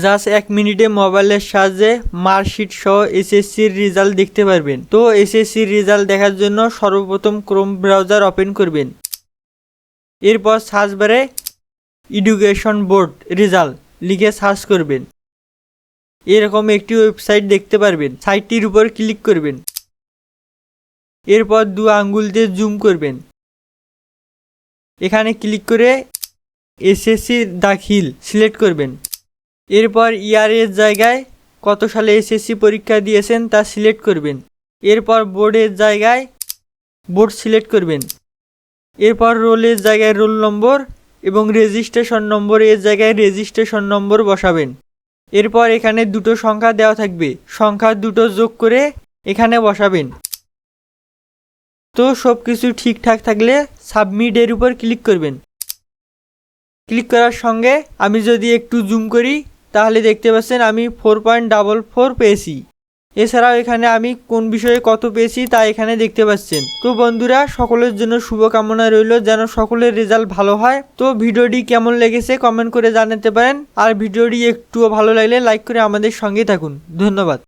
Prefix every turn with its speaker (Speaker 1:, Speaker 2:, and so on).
Speaker 1: Just এক মিনিটে মোবাইলের সাহায্যে মার্কশিট সহ এসএসসির রেজাল্ট দেখতে পারবেন। তো এসএসসির রেজাল্ট দেখার জন্য সর্বপ্রথম ক্রোম ব্রাউজার ওপেন করবেন। এরপর সার্চ বারে এডুকেশন বোর্ড রেজাল্ট লিখে সার্চ করবেন। এরকম একটি ওয়েবসাইট দেখতে পারবেন। সাইটটির উপর ক্লিক করবেন। এরপর দু আঙ্গুল দিয়ে জুম করবেন। এখানে ক্লিক করে এসএসসি দাখিল সিলেক্ট করবেন। এরপর ইয়ারের জায়গায় কত সালে এসএসসি পরীক্ষা দিয়েছেন তা সিলেক্ট করবেন। এরপর বোর্ডের জায়গায় বোর্ড সিলেক্ট করবেন। এরপর রোলের জায়গায় রোল নম্বর এবং রেজিস্ট্রেশন নম্বর এর জায়গায় রেজিস্ট্রেশন নম্বর বসাবেন। এরপর এখানে দুটো সংখ্যা দেওয়া থাকবে। সংখ্যা দুটো যোগ করে এখানে বসাবেন। তো সব কিছু ঠিকঠাক থাকলে সাবমিট এর উপর ক্লিক করবেন। ক্লিক করার সঙ্গে আমি যদি একটু জুম করি তাহলে দেখতে পাচ্ছেন আমি ফোর পয়েন্ট ডাবল ফোর পেয়েছি। এছাড়াও এখানে আমি কোন বিষয়ে কত পেয়েছি তা এখানে দেখতে পাচ্ছেন। তো বন্ধুরা, সকলের জন্য শুভকামনা রইল, যেন সকলের রেজাল্ট ভালো হয়। তো ভিডিওটি কেমন লেগেছে কমেন্ট করে জানাতে পারেন। আর ভিডিওটি একটুও ভালো লাগলে লাইক করে আমাদের সঙ্গে থাকুন। ধন্যবাদ।